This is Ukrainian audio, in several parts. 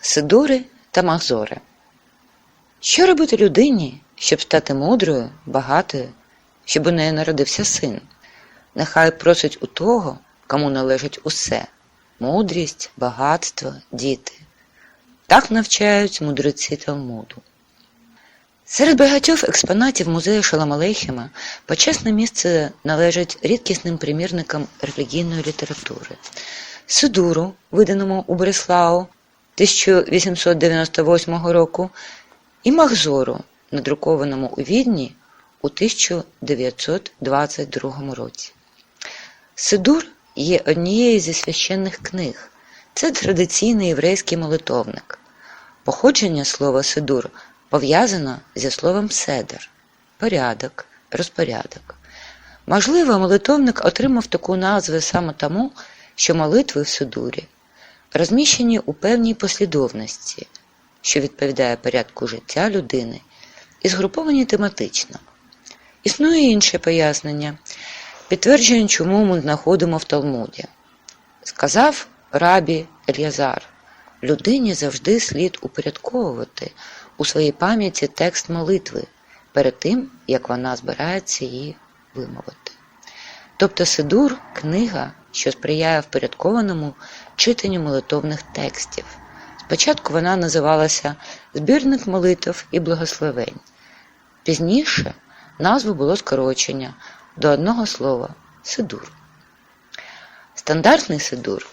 Сидори та Махзори. Що робити людині, щоб стати мудрою, багатою, щоб у неї народився син? Нехай просить у того, кому належить усе мудрість, багатство, діти. Так навчають мудреці Талмуду. Серед багатьох експонатів музею Шаламалейхема почесне місце належить рідкісним примірникам релігійної літератури. Сидуру, виданому у Бреслау 1898 року, і Махзору, надрукованому у Відні у 1922 році. Сидур є однією зі священних книг. Це традиційний єврейський молитовник. Походження слова Сидур пов'язано зі словом седер порядок, розпорядок. Можливо, молитовник отримав таку назву саме тому, що молитви в Сидурі розміщені у певній послідовності, що відповідає порядку життя людини, і згруповані тематично. Існує інше пояснення, підтвердження, чому ми знаходимо в Талмуді. Сказав рабі Ельязар, людині завжди слід упорядковувати у своїй пам'яті текст молитви перед тим, як вона збирається її вимовити. Тобто Сидур книга, що сприяє впорядкованому читанню молитовних текстів. Спочатку вона називалася Збірник молитв і благословень. Пізніше назву було скорочення до одного слова Сидур. Стандартний Сидур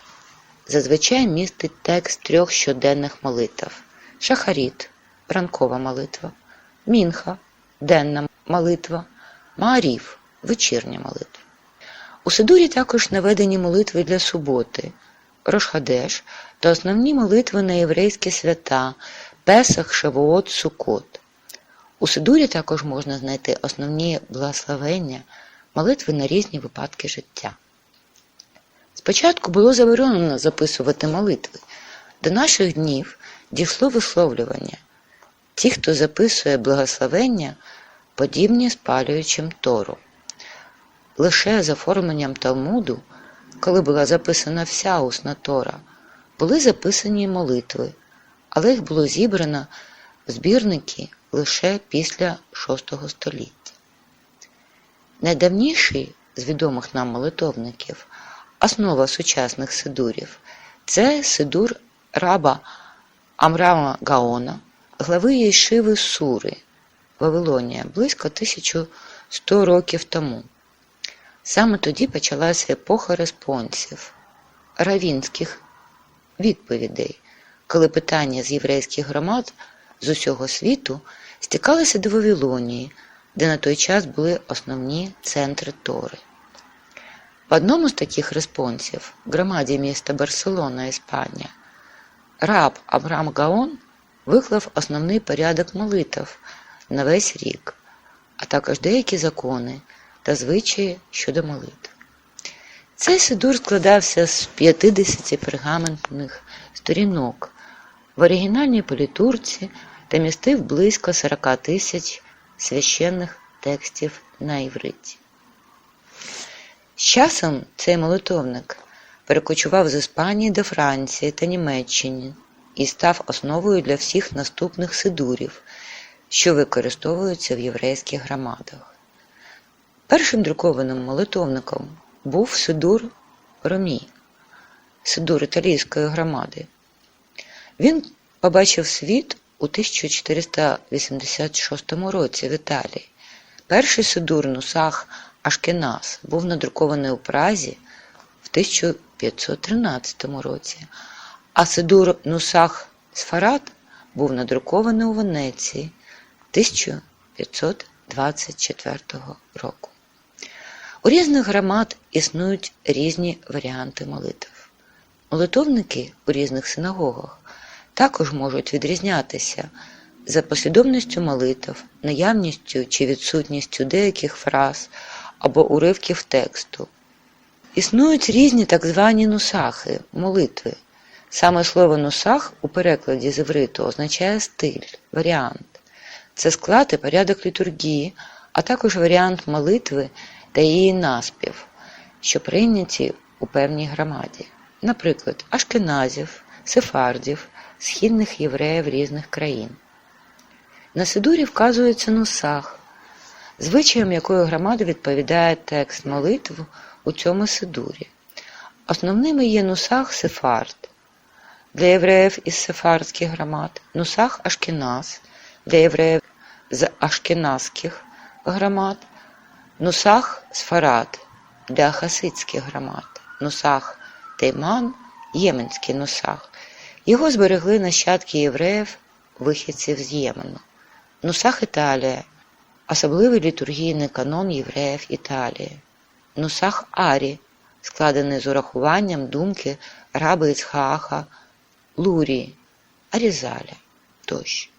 зазвичай містить текст трьох щоденних молитв: Шахаріт ранкова молитва, Мінха денна молитва, Мааріф вечірня молитва. У Сидурі також наведені молитви для суботи, Рошхадеш та основні молитви на єврейські свята Песах, Шавуот, Сукот. У Сидурі також можна знайти основні благословення, молитви на різні випадки життя. Спочатку було заборонено записувати молитви. До наших днів дійшло висловлювання. Ті, хто записує благословення, подібні спалюючим Тору. Лише з оформленням Талмуду, коли була записана вся усна Тора, були записані молитви, але їх було зібрано в збірники лише після VI століття. Найдавніший з відомих нам молитовників, основа сучасних сидурів, це сидур раба Амрама Гаона, глави Єшиви Сури, Вавилонія, близько 1100 років тому. Саме тоді почалася епоха респонсів, равінських відповідей, коли питання з єврейських громад з усього світу стікалися до Вавилонії, де на той час були основні центри Тори. В одному з таких респонсів, громаді міста Барселона, Іспанія, раб Абрам Гаон виклав основний порядок молитв на весь рік, а також деякі закони та звичаї щодо молитв. Цей сидур складався з 50 пергаментних сторінок в оригінальній політурці та містив близько 40 тисяч священних текстів на івриті. З часом цей молитовник перекочував з Іспанії до Франції та Німеччини і став основою для всіх наступних сидурів, що використовуються в єврейських громадах. Першим друкованим молитовником був Сидур Ромі, Сидур італійської громади. Він побачив світ у 1486 році в Італії. Перший Сидур Нусах Ашкенас був надрукований у Празі в 1513 році, а Сидур Нусах Сфарад був надрукований у Венеції 1524 року. У різних громад існують різні варіанти молитв. Молитовники у різних синагогах також можуть відрізнятися за послідовністю молитв, наявністю чи відсутністю деяких фраз або уривків тексту. Існують різні так звані нусахи молитви. Саме слово нусах у перекладі з івриту означає стиль, варіант. Це склад і порядок літургії, а також варіант молитви та її наспів, що прийняті у певній громаді. Наприклад, ашкеназів, сефардів, східних євреїв різних країн. На Сидурі вказується нусах, звичаєм якої громади відповідає текст молитв у цьому Сидурі. Основними є нусах сефард. Для євреїв із сефардських громад нусах Ашкеназ, для євреїв з ашкеназьких громад, нусах Сфарад для хасидських громад, нусах Тейман, Єменський нусах. Його зберегли нащадки євреїв, вихідців з Ємену. Нусах Італія, особливий літургійний канон євреїв Італії. Нусах Арі, складений з урахуванням думки раби Іцхааха, Лурії, Арізаля тощо.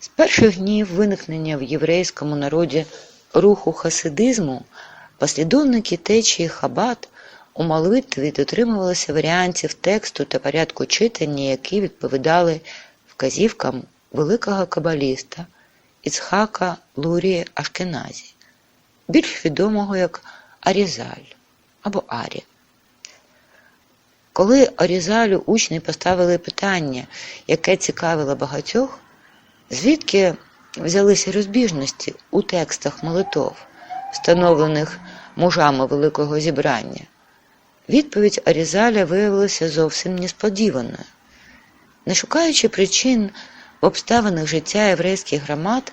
З перших днів виникнення в єврейському народі руху хасидизму послідовники течії Хабат у молитві дотримувалися варіантів тексту та порядку читання, які відповідали вказівкам великого кабаліста Іцхака Лурії Ашкеназі, більш відомого як Арізаль або Арі. Коли Арізалю учні поставили питання, яке цікавило багатьох, звідки взялися розбіжності у текстах молитов, встановлених мужами Великого зібрання, відповідь Арізаля виявилася зовсім несподіваною. Не шукаючи причин в обставинах життя єврейських громад,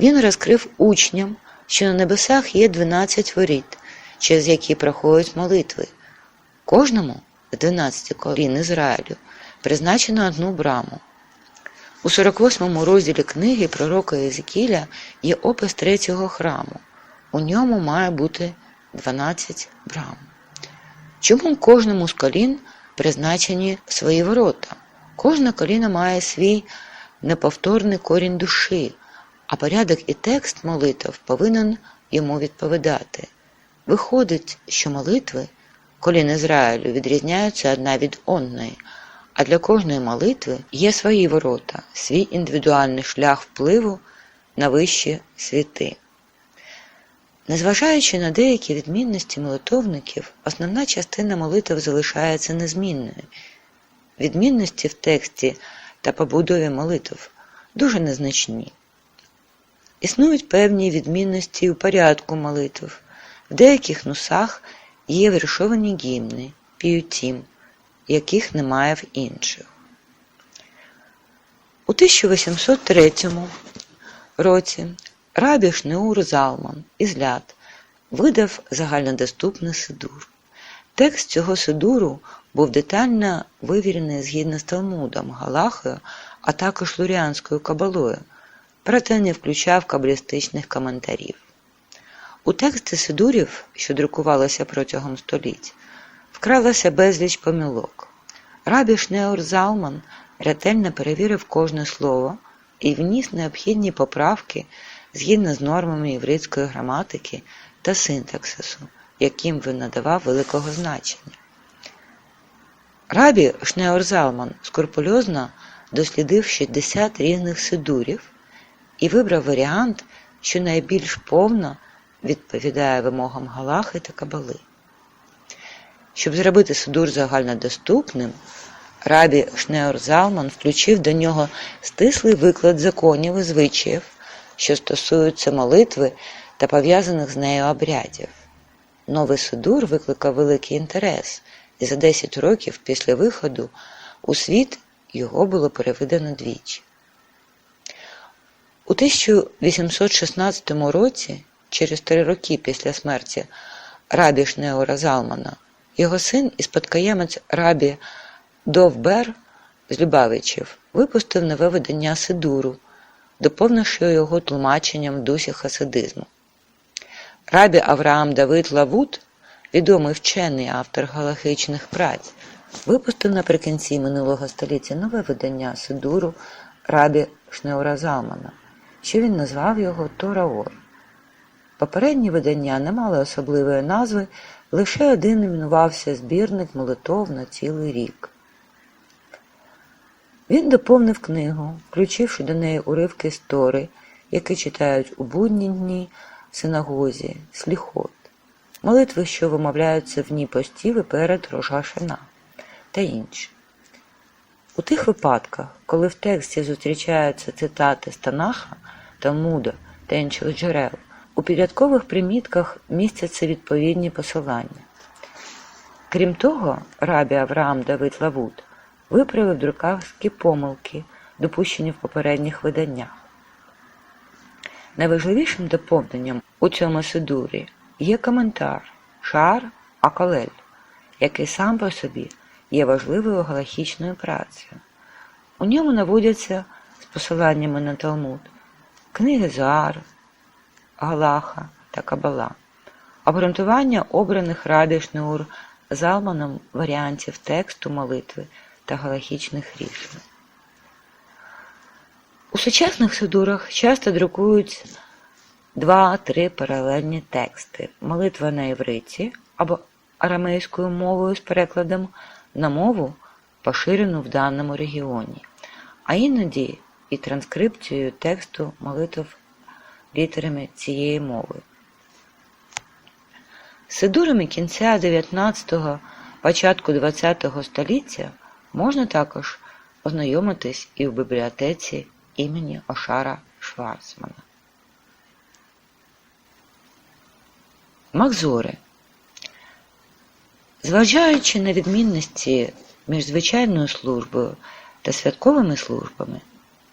він розкрив учням, що на небесах є 12 воріт, через які проходять молитви. Кожному з 12 колін Ізраїлю призначено одну браму. У 48 розділі книги пророка Єзекіля є опис третього храму. У ньому має бути 12 брам. Чому кожному з колін призначені свої ворота? Кожна коліна має свій неповторний корінь душі, а порядок і текст молитв повинен йому відповідати. Виходить, що молитви колін Ізраїлю відрізняються одна від одної, а для кожної молитви є свої ворота, свій індивідуальний шлях впливу на вищі світи. Незважаючи на деякі відмінності молитовників, основна частина молитв залишається незмінною. Відмінності в тексті та побудові молитв дуже незначні. Існують певні відмінності у порядку молитв. В деяких нусах є віршовані гімни, піютім, яких немає в інших. У 1803 році Рабі Шнеур Залман із Ляд видав загальнодоступний сидур. Текст цього сидуру був детально вивірений згідно з Талмудом, Галахою, а також Луріанською кабалою, проте не включав кабалістичних коментарів. У тексти сидурів, що друкувалися протягом століть, вкралося безліч помилок. Рабі Шнеур Залман ретельно перевірив кожне слово і вніс необхідні поправки згідно з нормами єврейської граматики та синтаксису, яким він надавав великого значення. Рабі Шнеур Залман скрупульозно дослідив 60 різних сидурів і вибрав варіант, що найбільш повно відповідає вимогам Галахи та Кабали. Щоб зробити Сидур загальнодоступним, рабі Шнеор Залман включив до нього стислий виклад законів і звичаїв, що стосуються молитви та пов'язаних з нею обрядів. Новий Сидур викликав великий інтерес, і за 10 років після виходу у світ його було переведено двічі. У 1816 році, через три роки після смерті рабі Шнеора Залмана, його син і спадкоємець рабі Довбер з Любавичів випустив нове видання Сидуру, доповнивши його тлумаченням дусі хасидизму. Рабі Авраам Давид Лавут, відомий вчений автор галахичних праць, випустив наприкінці минулого століття нове видання Сидуру рабі Шнеора Залмана, що він назвав його Тораор. Попередні видання не мали особливої назви, лише один іменувався збірник молитов на цілий рік. Він доповнив книгу, включивши до неї уривки з Тори, які читають у будні дні в синагозі, сліхот, молитви, що вимовляються в дні постів і перед Рожашина та інші. У тих випадках, коли в тексті зустрічаються цитати з Танаха, Талмуда та інших джерел, у підрядкових примітках містяться відповідні посилання. Крім того, рабі Авраам Давид Лавуд виправив друкарські помилки, допущені в попередніх виданнях. Найважливішим доповненням у цьому сидурі є коментар Шар Акалель, який сам по собі є важливою галахічною працею. У ньому наводяться з посиланнями на Талмуд книги Заар, Галаха та Кабала, обґрунтування обраних ради Шнеур Залманом варіантів тексту молитви та галахічних рішень. У сучасних сидурах часто друкують два-три паралельні тексти молитва на івриті або арамейською мовою з перекладом на мову, поширену в даному регіоні, а іноді і транскрипцією тексту молитв літерами цієї мови. Сидурами кінця 19-го, початку 20-го століття можна також ознайомитись і в бібліотеці імені Ошара Шварцмана. Макзори. Зважаючи на відмінності між звичайною службою та святковими службами,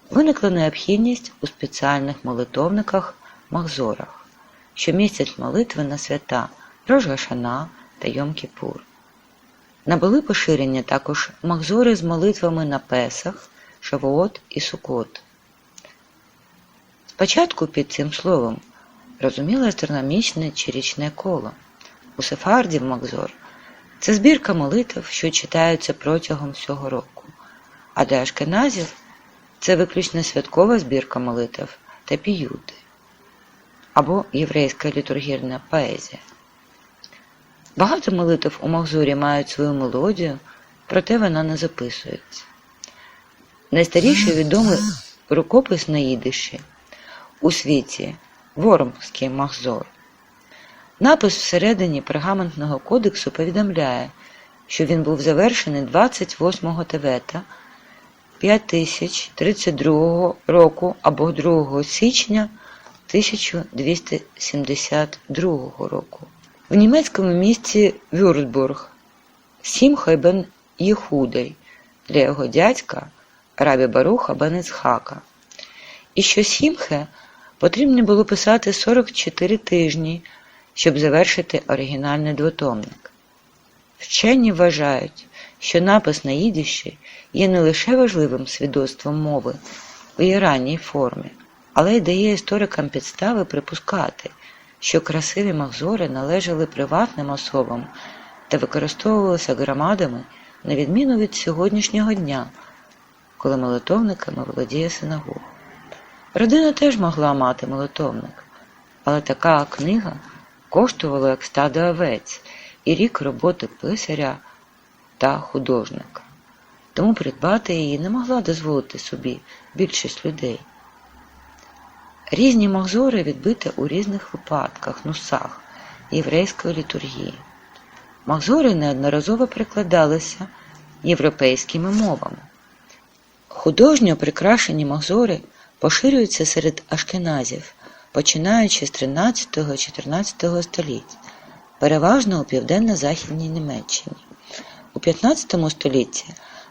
виникла необхідність у спеціальних молитовниках Махзорах, що містять молитви на свята Рожгашана та Йом-Кіпур. Набули поширення також Махзори з молитвами на Песах, Шавуот і Сукот. Спочатку під цим словом розуміло астрономічне чи річне коло. У Сефардів Макзор це збірка молитв, що читаються протягом всього року, а для ашкеназів це виключно святкова збірка молитв та піюти або єврейська літургірна поезія. Багато молитв у Махзурі мають свою мелодію, проте вона не записується. Найстаріший відомий рукопис на їдиші у світі Вормський Махзор. Напис всередині пергаментного кодексу повідомляє, що він був завершений 28 тевета 5032 року або 2 січня 1272 року. В німецькому місті Вюрцбург Сімхай бен Єхудей для його дядька рабі Баруха бен Іцхака. І що Сімхе потрібно було писати 44 тижні, щоб завершити оригінальний двотомник. Вчені вважають, що напис на їдіші є не лише важливим свідоцтвом мови у її ранній формі, але й дає історикам підстави припускати, що красиві махзори належали приватним особам та використовувалися громадами на відміну від сьогоднішнього дня, коли молитовниками володіє синагога. Родина теж могла мати молитовник, але така книга коштувала як стадо овець і рік роботи писаря та художника. Тому придбати її не могла дозволити собі більшість людей. Різні махзори відбиті у різних випадках, нусах єврейської літургії. Махзори неодноразово перекладалися європейськими мовами. Художньо прикрашені махзори поширюються серед ашкеназів, починаючи з 13-14 століть, переважно у південно-західній Німеччині. У 15 столітті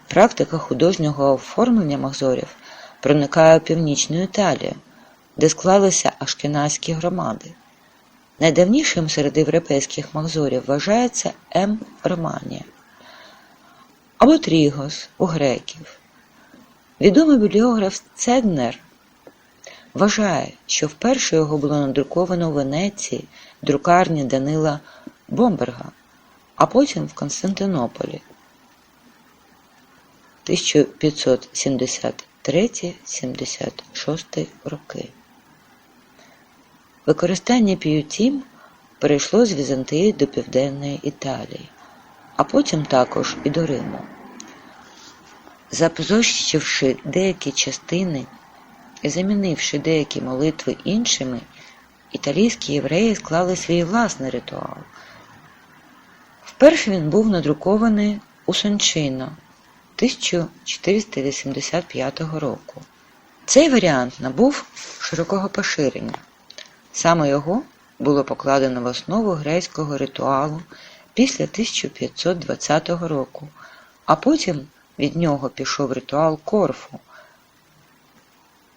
практика художнього оформлення махзорів проникає у північну Італію, де склалися ашкеназькі громади. Найдавнішим серед європейських махзорів вважається М. Романія або Трігос у греків. Відомий бібліограф Цегнер вважає, що вперше його було надруковано у Венеції в друкарні Данила Бомберга, а потім в Константинополі 1573-76 роки. Використання піютім перейшло з Візантії до Південної Італії, а потім також і до Риму. Запозощивши деякі частини і замінивши деякі молитви іншими, італійські євреї склали свій власний ритуал. Вперше він був надрукований у Сончино 1485 року. Цей варіант набув широкого поширення. Саме його було покладено в основу грецького ритуалу після 1520 року, а потім від нього пішов ритуал Корфу,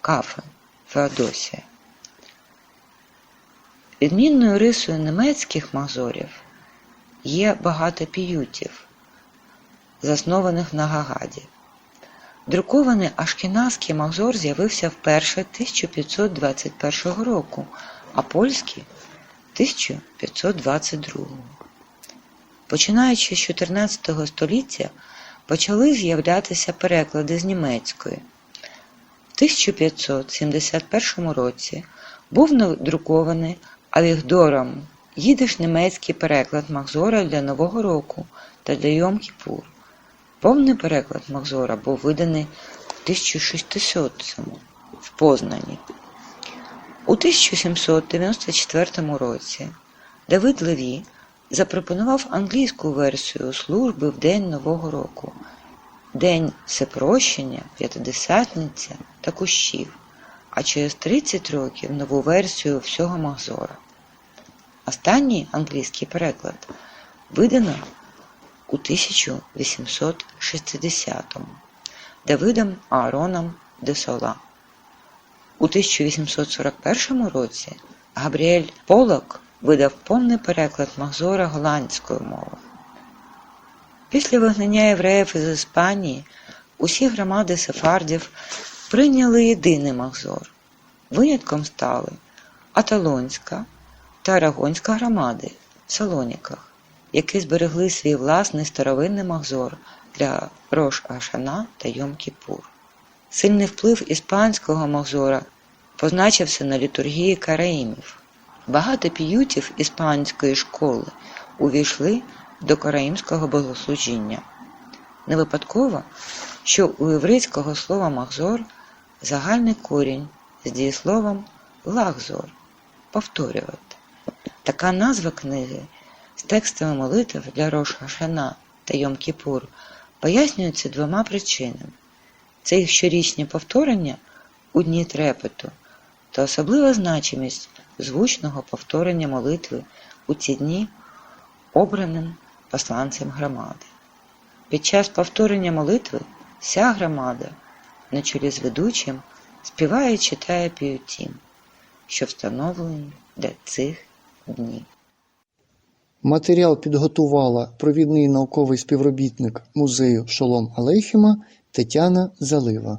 Кафе, Феодосія. Відмінною рисою німецьких мазорів є багато піютів, заснованих на Гагаді. Друкований ашкеназький мазор з'явився вперше 1521 року, а польський 1522. Починаючи з 14 століття почали з'являтися переклади з німецької. В 1571 році був надрукований Авігдором їдиш-німецький переклад Махзора для Нового року та для Йом-Кіпур. Повний переклад Махзора був виданий в 1600 в Познані. У 1794 році Давид Леві запропонував англійську версію служби в День Нового року, День Всепрощення, П'ятидесятниця та Кущів, а через 30 років нову версію всього Махзора. Останній англійський переклад видано у 1860-му Давидом Аароном де Сола. У 1841 році Габріель Полок видав повний переклад Махзора голландською мовою. Після вигнання євреїв із Іспанії усі громади сефардів прийняли єдиний Махзор. Винятком стали Аталонська та Арагонська громади в Салоніках, які зберегли свій власний старовинний Махзор для Рош Ашана та Йом-Кіпур. Сильний вплив іспанського Махзора позначився на літургії караїмів. Багато піютів іспанської школи увійшли до караїмського богослужіння. Не випадково, що у єврейського слова Махзор загальний корінь з дієсловом лагзор повторювати. Така назва книги з текстами молитв для Рош Хашана та Йом-Кіпур пояснюється двома причинами. Це їх щорічні повторення у дні трепету та особлива значимість звучного повторення молитви у ці дні обраним посланцем громади. Під час повторення молитви вся громада на чолі з ведучим співає і читає піютім, що встановлені для цих. Матеріал підготувала провідний науковий співробітник музею Шолом Алейхіма Тетяна Залива.